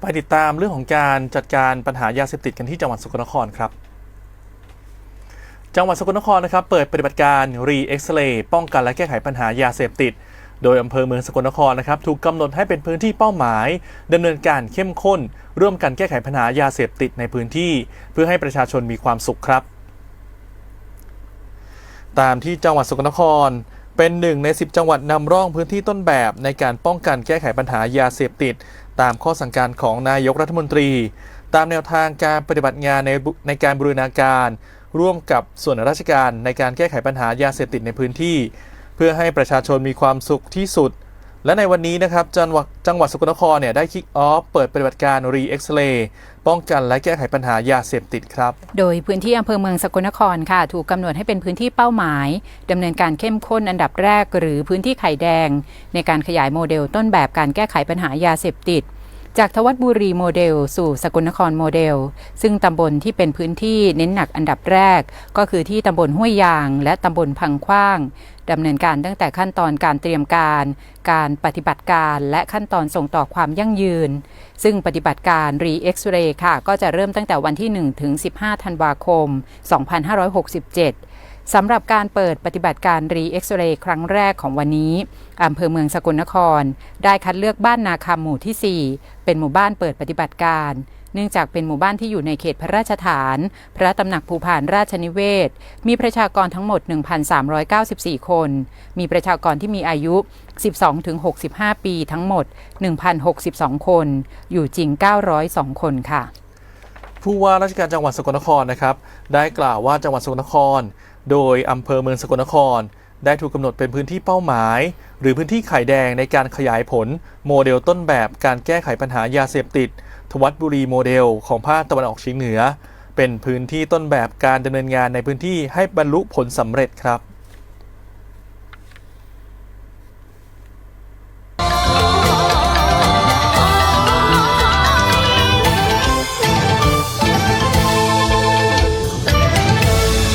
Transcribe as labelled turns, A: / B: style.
A: ไปติดตามเรื่องของการจัดการปัญหายาเสพติดกันที่จังหวัดสกลนครครับ จังหวัดสกลนครนะครับ เปิดปฏิบัติการรีเอ็กซเรย์ป้องกันและแก้ไขปัญหายาเสพติด โดยอำเภอเมืองสกลนครนะครับ ถูกกำหนดให้เป็นพื้นที่เป้าหมายดำเนินการเข้มข้น ร่วมกันแก้ไขปัญหายาเสพติดในพื้นที่ เพื่อให้ประชาชนมีความสุขครับ ตามที่จังหวัดสกลนครเป็นหนึ่งใน 10 จังหวัดนำร่องพื้นที่ต้นแบบในการป้องกันแก้ไขปัญหายาเสพติด ตามข้อสั่งการของนายกรัฐมนตรี ตามแนวทางการปฏิบัติงานในในการบรูรณาการ ร่วมกับส่วนราชการในการแก้ไขปัญหายาเสพติดในพื้นที่ เพื่อให้ประชาชนมีความสุขที่สุด และในวันนี้นะครับจังหวัดจังหวัดสกลนครเนี่ยได้คิกออฟเปิดปฏิบัติการรีเอ็กซเรย์ป้องกันและแก้ไขปัญหายาเสพติดครับ
B: โดยพื้นที่อำเภอเมืองสกลนครค่ะ ถูกกำหนดให้เป็นพื้นที่เป้าหมายดำเนินการเข้มข้นอันดับแรก หรือพื้นที่ไข่แดง ในการขยายโมเดลต้นแบบการแก้ไขปัญหายาเสพติด จากทวัดบุรีโมเดล สู่สกลนครโมเดล ซึ่งตำบลที่เป็นพื้นที่เน้นหนักอันดับแรก ก็คือที่ตำบลห้วยยาง และตำบลพังขว้างดำเนินการตั้งแต่ขั้นตอนการเตรียมการ การปฏิบัติการและขั้นตอนส่งต่อความยั่งยืน ซึ่งปฏิบัติการรีเอ็กซเรย์ค่ะ ก็จะเริ่มตั้งแต่วันที่ 1 ถึง 15 ธันวาคม 2567 สำหรับการเปิดปฏิบัติการรีเอ็กซเรย์ครั้งแรกของวันนี้อำเภอเมืองสกลนคร ได้คัดเลือกบ้านนาคำหมู่ที่ 4 เป็นหมู่บ้านเปิดปฏิบัติการเนื่องจากเป็นหมู่บ้านที่อยู่ในเขตพระราชฐาน พระตำหนักภูพานราชนิเวศ มีประชากรทั้งหมด 1,394 คน มีประชากรที่มีอายุ 12-65 ปีทั้งหมด 1,062 คน อยู่จริง 902 คนค่ะ
A: ผู้ว่าราชการจังหวัดสกลนครนะครับ ได้กล่าวว่าจังหวัดสกลนคร โดยอำเภอเมืองสกลนคร ได้ถูกกำหนดเป็นพื้นที่เป้าหมาย หรือพื้นที่ไข่แดงในการขยายผล โมเดลต้นแบบการแก้ไขปัญหายาเสพติด ทวัดบุรีโมเดล ของภาคตะวันออกเฉียงเหนือ เป็นพื้นที่ต้นแบบการดำเนินงานในพื้นที่ให้บรรลุผลสำเร็จครับ